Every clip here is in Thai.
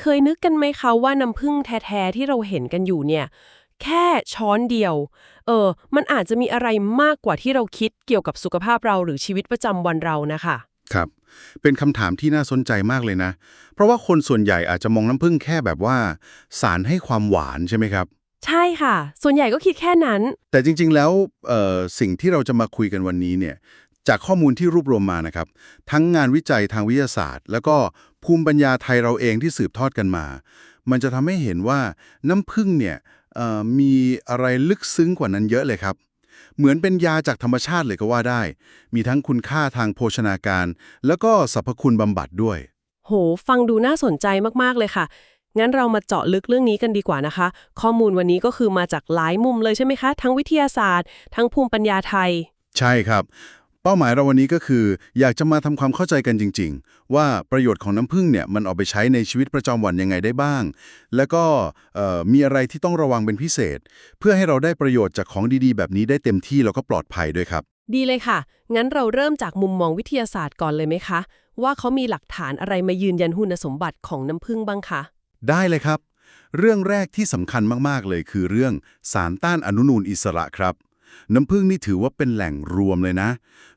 เคยนึกกันไหมคะว่าน้ำผึ้งแท้ๆที่เราเห็นกันอยู่เนี่ย แค่ช้อนเดียว เออ มันอาจจะมีอะไรมากกว่าที่เราคิดเกี่ยวกับสุขภาพเราหรือชีวิตประจำวันเรานะคะครับ เป็นคำถามที่น่าสนใจมากเลยนะ เพราะว่าคนส่วนใหญ่อาจจะมองน้ำผึ้งแค่แบบว่า สารให้ความหวานใช่ไหมครับ ใช่ค่ะ ส่วนใหญ่ก็คิดแค่นั้น แต่จริง ๆ แล้วเอ่อสิ่งที่เราจะมาคุยกันวันนี้เนี่ยจากข้อมูลที่รวบรวมมานะครับ ทั้งงานวิจัยทางวิทยาศาสตร์ แล้วก็ ภูมิปัญญาไทยเราเองที่สืบทอดกันมา มันจะทำให้เห็นว่าน้ำผึ้งเนี่ยเอ่อมีอะไรลึกซึ้งกว่านั้นเยอะเลยครับ เหมือนเป็นยาจากธรรมชาติเลยก็ว่าได้ มีทั้งคุณค่าทางโภชนาการ แล้วก็สรรพคุณบำบัดด้วย โห ฟังดูน่าสนใจมาก ๆ เลยค่ะ งั้นเรามาเจาะลึกเรื่องนี้กันดีกว่านะคะ ข้อมูลวันนี้ก็คือมาจากหลายมุมเลยใช่ไหมคะ ทั้งวิทยาศาสตร์ ทั้งภูมิปัญญาไทย ใช่ครับ เป้าหมายเราวันนี้ก็คือ อยากจะมาทำความเข้าใจกันจริง ๆ ว่าประโยชน์ของน้ำผึ้งเนี่ยมันเอาไปใช้ในชีวิตประจำวันยังไงได้บ้าง แล้วก็เอ่อมีอะไรที่ต้องระวังเป็นพิเศษ เพื่อให้เราได้ประโยชน์จากของดีๆ แบบนี้ได้เต็มที่แล้วก็ปลอดภัยด้วยครับ ดีเลยค่ะ งั้นเราเริ่มจากมุมมองวิทยาศาสตร์ก่อนเลยไหมคะ ว่าเขามีหลักฐานอะไรมายืนยันคุณสมบัติของน้ำผึ้งบ้างคะได้เลยครับ เรื่องแรกที่สำคัญมากๆเลยคือเรื่องสารต้านอนุมูลอิสระครับ น้ำผึ้งนี่ถือว่าเป็นแหล่งรวมเลยนะ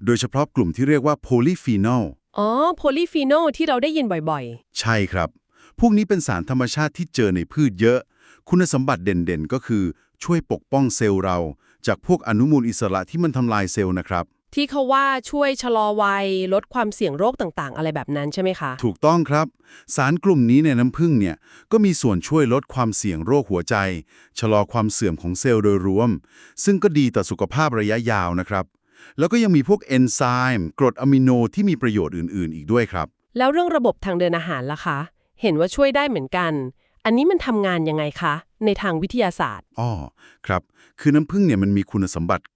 โดยเฉพาะกลุ่มที่เรียกว่าโพลีฟีนอล อ๋อ โพลีฟีโนที่เราได้ยินบ่อยใช่ครับ พวกนี้เป็นสารธรรมชาติที่เจอในพืชเยอะ คุณสมบัติเด่นๆ ก็คือช่วยปกป้องเซลล์เรา จากพวกอนุมูลอิสระที่มันทำลายเซลล์นะครับๆ ที่เขาว่าช่วยชะลอวัยลดความเสี่ยงโรคต่างๆ อะไรแบบนั้นใช่ไหมคะ ถูกต้องครับ สารกลุ่มนี้ในน้ำผึ้งเนี่ยก็มีส่วนช่วยลดความเสี่ยงโรคหัวใจ ชะลอความเสื่อมของเซลล์โดยรวม ซึ่งก็ดีต่อสุขภาพระยะยาวนะครับ แล้วก็ยังมีพวกเอนไซม์กรดอะมิโนที่มีประโยชน์อื่นๆ อีกด้วยครับ แล้วเรื่องระบบทางเดินอาหารล่ะคะ เห็นว่าช่วยได้เหมือนกัน อันนี้มันทำงานยังไงคะ ในทางวิทยาศาสตร์ อ๋อ ครับ คือน้ำผึ้งเนี่ยมันมีคุณสมบัติเอ่อ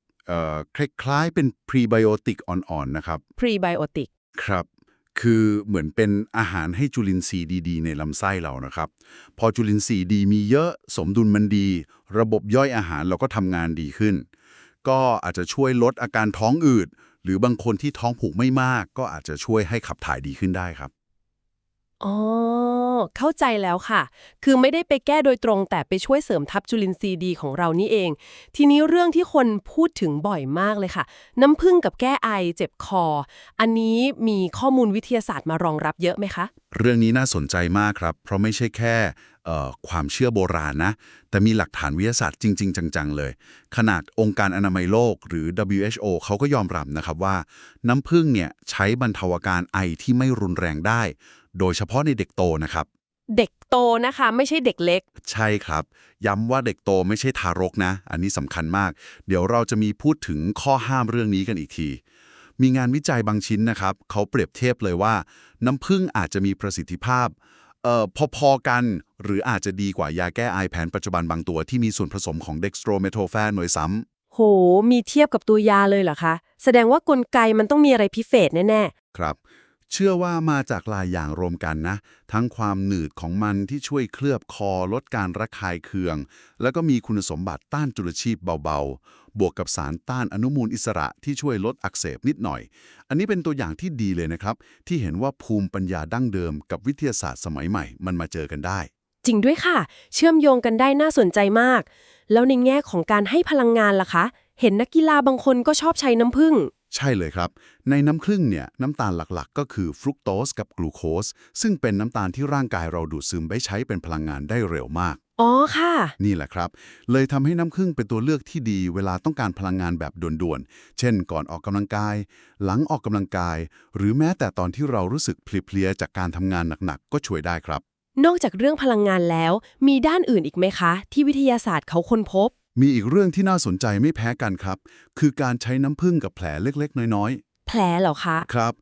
คล้ายๆเป็นพรีไบโอติกอ่อนๆนะครับพรีไบโอติกครับ คือเหมือนเป็นอาหารให้จุลินทรีย์ดี ๆ ในลำไส้เรานะครับ พอจุลินทรีย์ดีมีเยอะสมดุลมันดี ระบบย่อยอาหารเราก็ทำงานดีขึ้น ก็อาจจะช่วยลดอาการท้องอืดหรือบางคนที่ท้องผูกไม่มาก ก็อาจจะช่วยให้ขับถ่ายดีขึ้นได้ครับ อ๋อ เข้าใจแล้วค่ะ คือไม่ได้ไปแก้โดยตรง แต่ไปช่วยเสริมทับจุลินทรีย์ดีของเรานี่เอง ทีนี้เรื่องที่คนพูดถึงบ่อยมากเลยค่ะ น้ำผึ้งกับแก้ไอเจ็บคอ อันนี้มีข้อมูลวิทยาศาสตร์มารองรับเยอะไหมคะ เรื่องนี้น่าสนใจมากครับ เพราะไม่ใช่แค่เอ่อความเชื่อโบราณนะ แต่มีหลักฐานวิทยาศาสตร์จริง ๆ จัง ๆ เลย ขนาดองค์การอนามัยโลกหรือ WHO เขาก็ยอมรับนะครับว่า น้ำผึ้งเนี่ยใช้บรรเทาอาการไอที่ไม่รุนแรงได้ โดยเฉพาะในเด็กโตนะครับ เด็กโตนะคะ ไม่ใช่เด็กเล็ก ใช่ครับ ย้ำว่าเด็กโตไม่ใช่ทารกนะ อันนี้สำคัญมาก เดี๋ยวเราจะมีพูดถึงข้อห้ามเรื่องนี้กันอีกที มีงานวิจัยบางชิ้นนะครับ เขาเปรียบเทียบเลยว่า น้ำผึ้งอาจจะมีประสิทธิภาพเอ่อพอๆกัน หรืออาจจะดีกว่ายาแก้ไอแผนปัจจุบันบางตัวที่มีส่วนผสมของเด็กสโตรเมโทแฟนหน่วยซ้ำโห มีเทียบกับตัวยาเลยเหรอคะ แสดงว่ากลไกมันต้องมีอะไรพิเศษแน่ครับ เชื่อว่ามาจากหลายอย่างรวมกันนะ ทั้งความหนืดของมันที่ช่วยเคลือบคอลดการระคายเคือง แล้วก็มีคุณสมบัติต้านจุลชีพเบาๆ บวกกับสารต้านอนุมูลอิสระที่ช่วยลดอักเสบนิดหน่อย อันนี้เป็นตัวอย่างที่ดีเลยนะครับ ที่เห็นว่าภูมิปัญญาดั้งเดิมกับวิทยาศาสตร์สมัยใหม่มันมาเจอกันได้ จริงด้วยค่ะ เชื่อมโยงกันได้น่าสนใจมาก แล้วในแง่ของการให้พลังงานล่ะคะ เห็นนักกีฬาบางคนก็ชอบใช้น้ำผึ้ง ใช่เลยครับ ในน้ำครึ่งเนี่ยน้ำตาลหลักๆ ก็คือฟรุกโตสกับกลูโคส ซึ่งเป็นน้ำตาลที่ร่างกายเราดูดซึมไปใช้เป็นพลังงานได้เร็วมาก อ๋อค่ะ นี่แหละครับ เลยทำให้น้ำผึ้งเป็นตัวเลือกที่ดีเวลาต้องการพลังงานแบบด่วนๆ เช่น ก่อนออกกำลังกาย หลังออกกำลังกาย หรือแม้แต่ตอนที่เรารู้สึกเพลียๆจากการทำงานหนักๆ ก็ช่วยได้ครับ นอกจากเรื่องพลังงานแล้ว มีด้านอื่นอีกไหมคะ ที่วิทยาศาสตร์เขาค้นพบ มีอีกเรื่องที่น่าสนใจไม่แพ้กันครับ คือการใช้น้ำผึ้งกับแผลเล็กๆ น้อยแผลเหรอคะๆครับ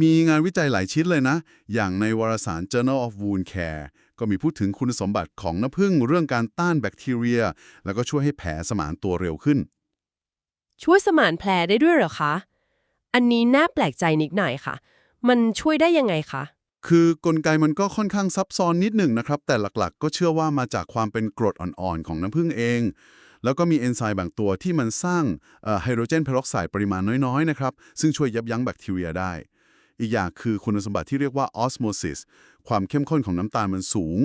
มีงานวิจัยหลายชิ้นเลยนะ อย่างในวารสาร Journal of Wound Care ก็มีพูดถึงคุณสมบัติของน้ำผึ้งเรื่องการต้านแบคทีเรีย แล้วก็ช่วยให้แผลสมานตัวเร็วขึ้น ช่วยสมานแผลได้ด้วยเหรอคะ อันนี้น่าแปลกใจนิดหน่อยค่ะ มันช่วยได้ยังไงคะคือกลไกมันก็ค่อนข้างซับซ้อนนิดหนึ่งนะครับ แต่หลักๆ ก็เชื่อว่ามาจากความเป็นกรดอ่อนๆ ของน้ำผึ้งเอง แล้วก็มีเอนไซม์บางตัวที่มันสร้างเอ่อไฮโดรเจนเพอร์ออกไซด์ปริมาณน้อยๆนะครับซึ่งช่วยยับยั้งแบคทีเรียได้ อีกอย่างคือคุณสมบัติที่เรียกว่า osmosis ความเข้มข้นของน้ำตาลมันสูง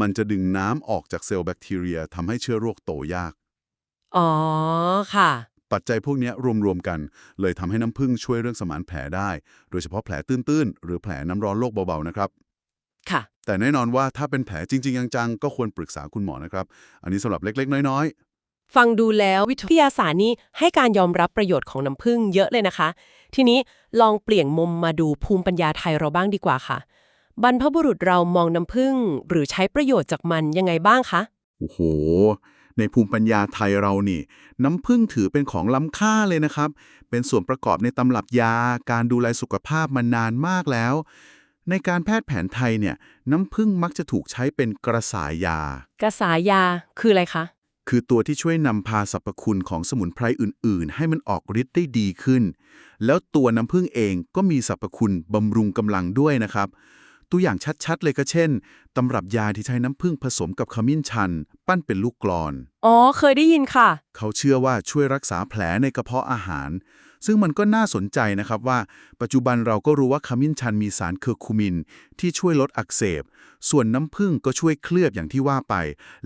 มันจะดึงน้ำออกจากเซลล์แบคทีเรียทำให้เชื้อโรคโตยาก อ๋อค่ะ ปัจจัยพวกเนี้ยรวมๆกัน เลยทำให้น้ำผึ้งช่วยเรื่องสมานแผลได้ โดยเฉพาะแผลตื้นๆ หรือแผลน้ำร้อนโรคเบาๆนะครับค่ะ แต่แน่นอนว่าถ้าเป็นแผลจริง ๆ จังๆ ก็ควรปรึกษาคุณหมอนะครับ อันนี้สำหรับเล็ก ๆ น้อย ฟังดูแล้ววิทยาศาสตร์นี้ให้การยอมรับประโยชน์ของน้ำผึ้งเยอะเลยนะคะ ทีนี้ลองเปลี่ยนมุมมาดูภูมิปัญญาไทยเราบ้างดีกว่าค่ะ บรรพบุรุษเรามองน้ำผึ้งหรือใช้ประโยชน์จากมันยังไงบ้างคะๆโอ้โห ในภูมิปัญญาไทยเรานี่ น้ำผึ้งถือเป็นของล้ำค่าเลยนะครับ เป็นส่วนประกอบในตำรับยา การดูแลสุขภาพมานานมากแล้ว ในการแพทย์แผนไทยเนี่ย น้ำผึ้งมักจะถูกใช้เป็นกระสายยา กระสายาคืออะไรคะ คือตัวที่ช่วยนำพาสรรพคุณของสมุนไพรอื่น ๆ ให้มันออกฤทธิ์ได้ดีขึ้น แล้วตัวน้ำผึ้งเองก็มีสรรพคุณบำรุงกำลังด้วยนะครับ ตัวอย่างชัด ๆ เลยก็เช่น ตำรับยาที่ใช้น้ำผึ้งผสมกับขมิ้นชัน ปั้นเป็นลูกกลอน อ๋อ เคยได้ยินค่ะ เขาเชื่อว่าช่วยรักษาแผลในกระเพาะอาหาร ซึ่งมันก็น่าสนใจนะครับว่า ปัจจุบันเราก็รู้ว่าขมิ้นชันมีสารเคอร์คูมิน ที่ช่วยลดอักเสบ ส่วนน้ำผึ้งก็ช่วยเคลือบอย่างที่ว่าไป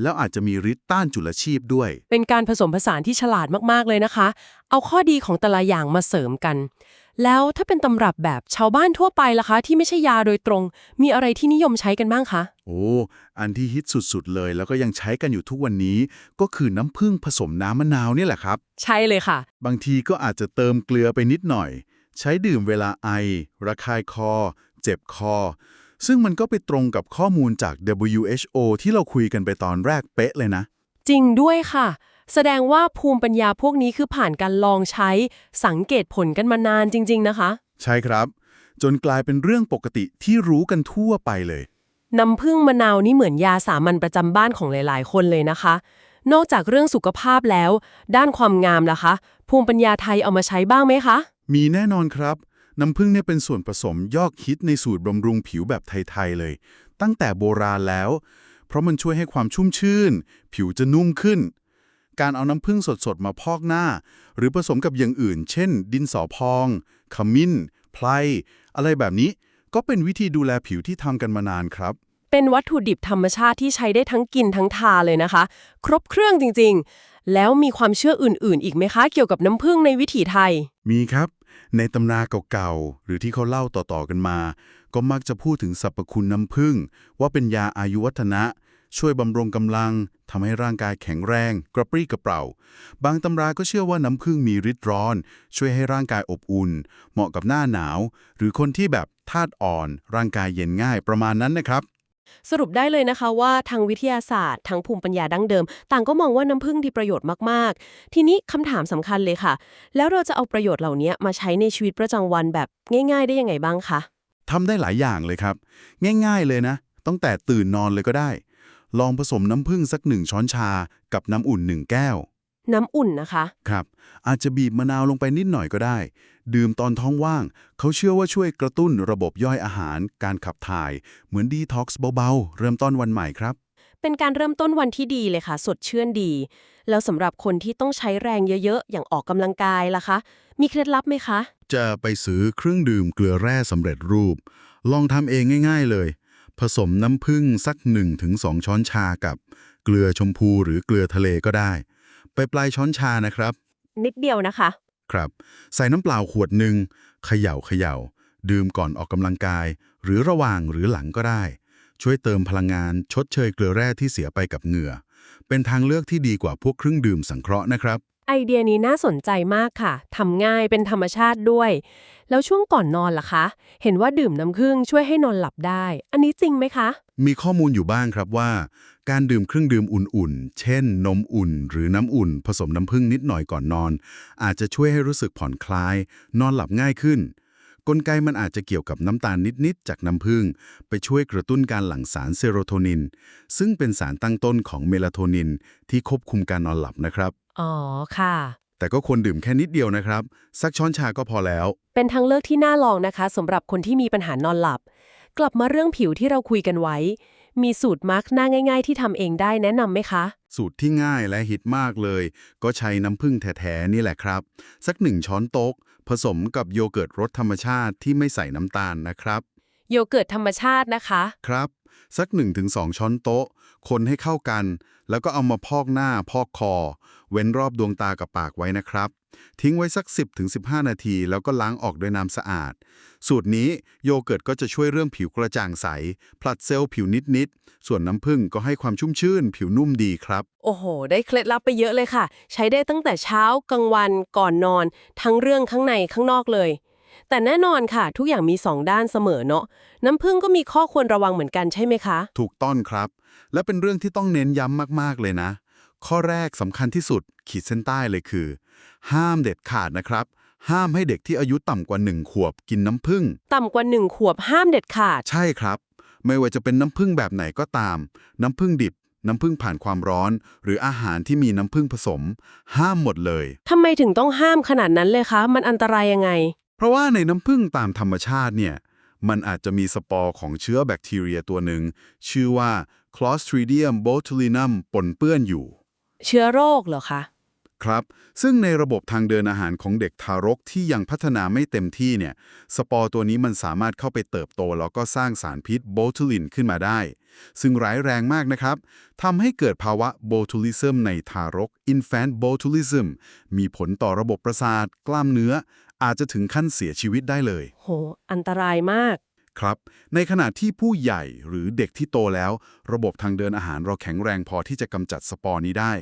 แล้วอาจจะมีฤทธิ์ต้านจุลชีพด้วย เป็นการผสมผสานที่ฉลาดมากๆเลยนะคะ เอาข้อดีของแต่ละอย่างมาเสริมกัน แล้วถ้าเป็นตำรับแบบชาวบ้านทั่วไปล่ะคะ ที่ไม่ใช่ยาโดยตรง มีอะไรที่นิยมใช้กันบ้างคะ โอ้ อันที่ฮิตสุดๆเลย แล้วก็ยังใช้กันอยู่ทุกวันนี้ ก็คือน้ำผึ้งผสมน้ำมะนาวเนี่ยแหละครับ ใช่เลยค่ะ บางทีก็อาจจะเติมเกลือไปนิดหน่อย ใช้ดื่มเวลาไอ ระคายคอ เจ็บคอ ซึ่งมันก็ไปตรงกับข้อมูลจาก WHO ที่เราคุยกันไปตอนแรกเป๊ะเลยนะ จริงด้วยค่ะ แสดงว่าภูมิปัญญาพวกนี้คือผ่านการลองใช้สังเกตผลกันมานานจริง ๆ นะคะ ใช่ครับ จนกลายเป็นเรื่องปกติที่รู้กันทั่วไปเลย น้ำผึ้งมะนาวนี่เหมือนยาสามัญประจำบ้านของหลาย ๆ คนเลยนะคะ นอกจากเรื่องสุขภาพแล้ว ด้านความงามล่ะคะ ภูมิปัญญาไทยเอามาใช้บ้างไหมคะ มีแน่นอนครับ น้ำผึ้งเนี่ยเป็นส่วนผสมยอกฮิตในสูตรบำรุงผิวแบบไทย ๆ เลย ตั้งแต่โบราณแล้ว เพราะมันช่วยให้ความชุ่มชื่น ผิวจะนุ่มขึ้น การเอาน้ำผึ้งสดๆ มาพอกหน้า หรือผสมกับอย่างอื่น เช่น ดินสอพอง ขมิ้น ไพรอะไรแบบนี้ ก็เป็นวิธีดูแลผิวที่ทำกันมานานครับ เป็นวัตถุดิบธรรมชาติที่ใช้ได้ทั้งกินทั้งทาเลยนะคะ ครบเครื่องจริงๆ แล้วมีความเชื่ออื่น ๆ อีกไหมคะ เกี่ยวกับน้ำผึ้งในวิถีไทย มีครับ ในตำนาเก่าๆ หรือที่เขาเล่าต่อๆกันมา ก็มักจะพูดถึงสรรพคุณน้ำผึ้งว่าเป็นยาอายุวัฒนะ ช่วยบำรุงกำลังทำให้ร่างกายแข็งแรง กระปรี้กระเปร่า บางตำราก็เชื่อว่าน้ำผึ้งมีฤทธิ์ร้อน ช่วยให้ร่างกายอบอุ่น เหมาะกับหน้าหนาว หรือคนที่แบบธาตุอ่อน ร่างกายเย็นง่ายประมาณนั้นนะครับ สรุปได้เลยนะคะว่าทางวิทยาศาสตร์ทางภูมิปัญญาดั้งเดิม ต่างก็มองว่าน้ำผึ้งมีประโยชน์มากๆ ทีนี้คำถามสำคัญเลยค่ะ แล้วเราจะเอาประโยชน์เหล่านี้มาใช้ในชีวิตประจำวันแบบง่าย ๆ ได้ยังไงบ้างคะทำได้หลายอย่างเลยครับ ง่าย ๆ เลยนะตั้งแต่ตื่นนอนเลยก็ได้ ลองผสมน้ำผึ้งสักหนึ่งช้อนชากับน้ำอุ่นหนึ่งแก้ว น้ำอุ่นนะคะ ครับ อาจจะบีบมะนาวลงไปนิดหน่อยก็ได้ ดื่มตอนท้องว่าง เขาเชื่อว่าช่วยกระตุ้นระบบย่อยอาหาร การขับถ่าย เหมือนดีท็อกซ์เบาๆ เริ่มต้นวันใหม่ครับ เป็นการเริ่มต้นวันที่ดีเลยค่ะ สดชื่นดี แล้วสำหรับคนที่ต้องใช้แรงเยอะๆ อย่างออกกำลังกายล่ะคะ มีเคล็ดลับไหมคะ จะไปซื้อเครื่องดื่มเกลือแร่สำเร็จรูป ลองทำเองง่าย ๆ เลย ผสมน้ำผึ้งสัก 1-2 ช้อนชากับ เกลือชมพูหรือเกลือทะเลก็ได้ ไปปลายช้อนชานะครับ นิดเดียวนะคะ ครับ ใส่น้ำเปล่าขวดหนึ่งเขย่าเขย่าดื่มก่อนออกกำลังกาย หรือระหว่างหรือหลังก็ได้ ช่วยเติมพลังงานชดเชยเกลือแร่ที่เสียไปกับเหงื่อ เป็นทางเลือกที่ดีกว่าพวกเครื่องดื่มสังเคราะห์นะครับ ไอเดียนี้น่าสนใจมากค่ะ ทำง่ายเป็นธรรมชาติด้วย แล้วช่วงก่อนนอนล่ะคะ เห็นว่าดื่มน้ำผึ้งช่วยให้นอนหลับได้ อันนี้จริงไหมคะ มีข้อมูลอยู่บ้างครับว่า การดื่มเครื่องดื่มอุ่นๆ เช่น นมอุ่น หรือน้ำอุ่น ผสมน้ำผึ้งนิดหน่อยก่อนนอน อาจจะช่วยให้รู้สึกผ่อนคลาย นอนหลับง่ายขึ้น กลไกมันอาจจะเกี่ยวกับน้ำตาลนิดๆ จากน้ำผึ้งไปช่วยกระตุ้นการหลั่งสารเซโรโทนิน ซึ่งเป็นสารตั้งต้นของเมลาโทนินที่ควบคุมการนอนหลับนะครับ อ๋อค่ะ แต่ก็ควรดื่มแค่นิดเดียวนะครับ สักช้อนชาก็พอแล้ว เป็นทางเลือกที่น่าลองนะคะสำหรับคนที่มีปัญหานอนหลับ กลับมาเรื่องผิวที่เราคุยกันไว้ มีสูตรมาร์กหน้าง่าย ๆ ที่ทำเองได้แนะนำไหมคะ สูตรที่ง่ายและฮิตมากเลย ก็ใช้น้ำผึ้งแท้ๆนี่แหละครับ สักหนึ่งช้อนโต๊ะผผสมกับโยเกิร์ตรสธรรมชาติที่ไม่ใส่น้ำตาลนะครับ โยเกิร์ตธรรมชาตินะคะ ครับ สัก 1-2 ช้อนโต๊ะ คนให้เข้ากัน แล้วก็เอามาพอกหน้าพอกคอ เว้นรอบดวงตากับปากไว้นะครับ ทิ้งไว้สัก 10-15 นาที แล้วก็ล้างออกด้วยน้ำสะอาด สูตรนี้โยเกิร์ตก็จะช่วยเรื่องผิวกระจ่างใส ผลัดเซลล์ผิวนิดๆ ส่วนน้ำผึ้งก็ให้ความชุ่มชื่น ผิวนุ่มดีครับ โอ้โห ได้เคล็ดลับไปเยอะเลยค่ะ ใช้ได้ตั้งแต่เช้ากลางวันก่อนนอน ทั้งเรื่องข้างในข้างนอกเลย แต่แน่นอนค่ะ ทุกอย่างมีสองด้านเสมอเนาะน้ำผึ้งก็มีข้อควรระวังเหมือนกันใช่ไหมคะ ถูกต้องครับ และเป็นเรื่องที่ต้องเน้นย้ำมากๆเลยนะ ข้อแรกสำคัญที่สุด ขีดเส้นใต้เลยคือ ห้ามเด็ดขาดนะครับ ห้ามให้เด็กที่อายุต่ำกว่า 1 ขวบกินน้ำผึ้งต่ำกว่าหนึ่งขวบห้ามเด็ดขาด ใช่ครับ ไม่ว่าจะเป็นน้ำผึ้งแบบไหนก็ตาม น้ำผึ้งดิบน้ำผึ้งผ่านความร้อน หรืออาหารที่มีน้ำผึ้งผสม ห้ามหมดเลย ทำไมถึงต้องห้ามขนาดนั้นเลยคะ มันอันตรายยังไง เพราะว่าในน้ำผึ้งตามธรรมชาติเนี่ย มันอาจจะมีสปอร์ของเชื้อแบคทีเรียตัวหนึ่ง ชื่อว่า Clostridium botulinum ปนเปื้อนอยู่ เชื้อโรคเหรอคะ ครับ ซึ่งในระบบทางเดินอาหารของเด็กทารกที่ยังพัฒนาไม่เต็มที่เนี่ย สปอร์ตัวนี้มันสามารถเข้าไปเติบโต แล้วก็สร้างสารพิษโบทูลินขึ้นมาได้ ซึ่งร้ายแรงมากนะครับทำให้เกิดภาวะโบทูลิซึมในทารก infant botulism มีผลต่อระบบประสาท กล้ามเนื้อ อาจจะถึงขั้นเสียชีวิตได้เลย โห อันตรายมาก ครับ ในขณะที่ผู้ใหญ่หรือเด็กที่โตแล้ว ระบบทางเดินอาหารเราแข็งแรงพอที่จะกำจัดสปอร์นี้ได้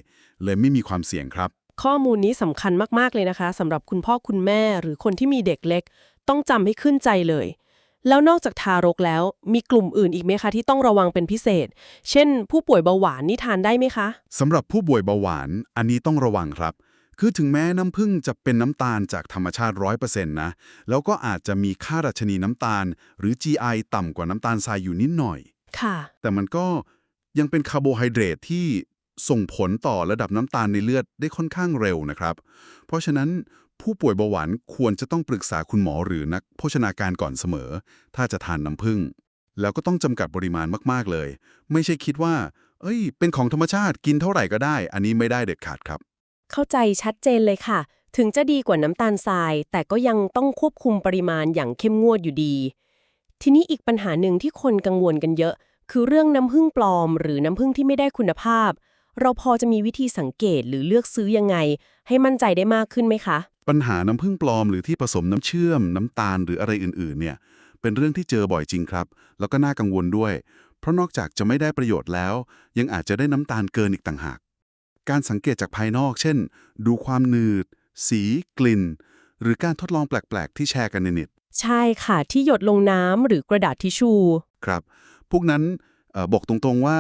เลยไม่มีความเสี่ยงครับ ข้อมูลนี้สำคัญมาก ๆ เลยนะคะสำหรับคุณพ่อคุณแม่หรือคนที่มีเด็กเล็ก ต้องจำให้ขึ้นใจเลย แล้วนอกจากทารกแล้ว มีกลุ่มอื่นอีกไหมคะที่ต้องระวังเป็นพิเศษ เช่น ผู้ป่วยเบาหวานนี่ทานได้ไหมคะสำหรับผู้ป่วยเบาหวาน อันนี้ต้องระวังครับ คือถึงแม้น้ำผึ้งจะเป็นน้ำตาลจากธรรมชาติ 100%นะ แล้วก็อาจจะมีค่าดัชนีน้ำตาล หรือ GI ต่ำกว่าน้ำตาลทรายอยู่นิดหน่อย ค่ะ แต่มันก็ยังเป็นคาร์โบไฮเดรตที่ส่งผลต่อระดับน้ำตาลในเลือดได้ค่อนข้างเร็วนะครับ เพราะฉะนั้นผู้ป่วยเบาหวานควรจะต้องปรึกษาคุณหมอหรือนักโภชนาการก่อนเสมอ ถ้าจะทานน้ำผึ้งแล้วก็ต้องจำกัดปริมาณมาก ๆ เลย ไม่ใช่คิดว่า เอ้ย เป็นของธรรมชาติกินเท่าไหร่ก็ได้ อันนี้ไม่ได้เด็ดขาดครับ เข้าใจชัดเจนเลยค่ะ ถึงจะดีกว่าน้ำตาลทราย แต่ก็ยังต้องควบคุมปริมาณอย่างเข้มงวดอยู่ดี ทีนี้อีกปัญหาหนึ่งที่คนกังวลกันเยอะ คือเรื่องน้ำผึ้งปลอม หรือน้ำผึ้งที่ไม่ได้คุณภาพ เราพอจะมีวิธีสังเกตหรือเลือกซื้อยังไง ให้มั่นใจได้มากขึ้นไหมคะ ปัญหาน้ำผึ้งปลอมหรือที่ผสมน้ำเชื่อม น้ำตาลหรืออะไรอื่นๆ เนี่ยเป็นเรื่องที่เจอบ่อยจริงครับ แล้วก็น่ากังวลด้วย เพราะนอกจากจะไม่ได้ประโยชน์แล้ว ยังอาจจะได้น้ำตาลเกินอีกต่างหาก การสังเกตจากภายนอก เช่น ดูความหนืด สี กลิ่น หรือการทดลองแปลก ๆ ที่แชร์กันในเน็ต ใช่ค่ะที่หยดลงน้ำหรือกระดาษทิชชูครับ พวกนั้นเอ่อบอกตรงๆว่า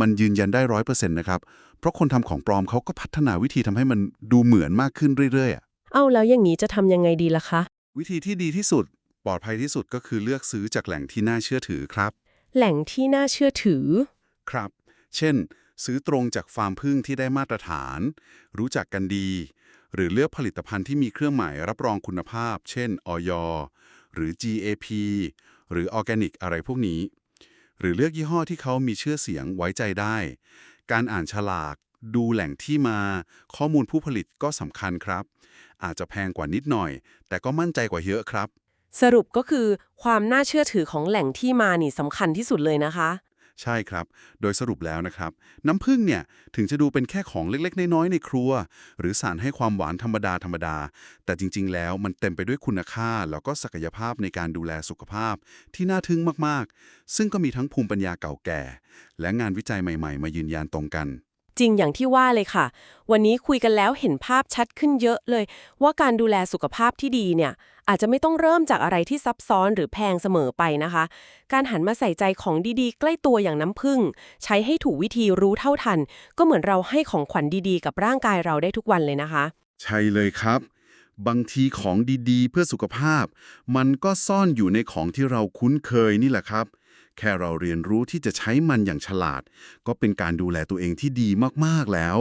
มันยืนยันได้ร้อยเปอร์เซ็นต์นะครับ เพราะคนทำของปลอมเขาก็พัฒนาวิธีทำให้มันดูเหมือนมากขึ้นเรื่อยๆอะเอาแล้วอย่างนี้จะทำยังไงดีล่ะคะ วิธีที่ดีที่สุด ปลอดภัยที่สุดก็คือเลือกซื้อจากแหล่งที่น่าเชื่อถือครับ แหล่งที่น่าเชื่อถือ ครับ เช่น ซื้อตรงจากฟาร์มพึ่งที่ได้มาตรฐาน รู้จักกันดี หรือเลือกผลิตภัณฑ์ที่มีเครื่องหมายรับรองคุณภาพ เช่นอยหรือ GAP หรือออร์แกนิกอะไรพวกนี้ หรือเลือกยี่ห้อที่เขามีชื่อเสียงไว้ใจได้ การอ่านฉลากดูแหล่งที่มา ข้อมูลผู้ผลิตก็สำคัญครับ อาจจะแพงกว่านิดหน่อย แต่ก็มั่นใจกว่าเยอะครับ สรุปก็คือความน่าเชื่อถือของแหล่งที่มานี่สำคัญที่สุดเลยนะคะ ใช่ครับ โดยสรุปแล้วนะครับ น้ำผึ้งเนี่ย ถึงจะดูเป็นแค่ของเล็กๆ น้อยๆ ในครัว หรือสารให้ความหวานธรรมดาธรรมดา แต่จริงๆ แล้วมันเต็มไปด้วยคุณค่า แล้วก็ศักยภาพในการดูแลสุขภาพที่น่าทึ่งมากๆ ซึ่งก็มีทั้งภูมิปัญญาเก่าแก่ และงานวิจัยใหม่ ๆ มายืนยันตรงกัน จริงอย่างที่ว่าเลยค่ะ วันนี้คุยกันแล้วเห็นภาพชัดขึ้นเยอะเลย ว่าการดูแลสุขภาพที่ดีเนี่ย อาจจะไม่ต้องเริ่มจากอะไรที่ซับซ้อนหรือแพงเสมอไปนะคะ การหันมาใส่ใจของดีๆ ใกล้ตัวอย่างน้ำผึ้งใช้ให้ถูกวิธีรู้เท่าทัน ก็เหมือนเราให้ของขวัญดีๆ กับร่างกายเราได้ทุกวันเลยนะคะ ใช่เลยครับ บางทีของดีๆ เพื่อสุขภาพ มันก็ซ่อนอยู่ในของที่เราคุ้นเคยนี่แหละครับ แค่เราเรียนรู้ที่จะใช้มันอย่างฉลาด ก็เป็นการดูแลตัวเองที่ดีมากๆแล้ว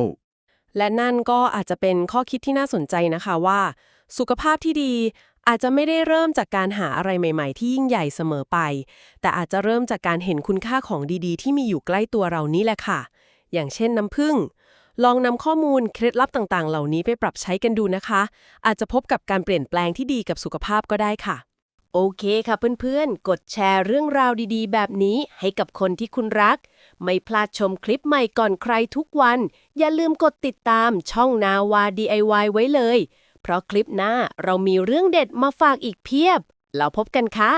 และนั่นก็อาจจะเป็นข้อคิดที่น่าสนใจนะคะว่า สุขภาพที่ดีอาจจะไม่ได้เริ่มจากการหาอะไรใหม่ ๆ ที่ยิ่งใหญ่เสมอไป แต่อาจจะเริ่มจากการเห็นคุณค่าของดีๆ ที่มีอยู่ใกล้ตัวเรานี่แหละค่ะ อย่างเช่นน้ำผึ้งลองนำข้อมูลเคล็ดลับต่างๆ เหล่านี้ไปปรับใช้กันดูนะคะ อาจจะพบกับการเปลี่ยนแปลงที่ดีกับสุขภาพก็ได้ค่ะ โอเคค่ะเพื่อนๆ กดแชร์เรื่องราวดีๆ แบบนี้ให้กับคนที่คุณรัก ไม่พลาดชมคลิปใหม่ก่อนใครทุกวัน อย่าลืมกดติดตามช่องนาวา DIY ไว้เลย เพราะคลิปหน้าเรามีเรื่องเด็ดมาฝากอีกเพียบ เราพบกันค่ะ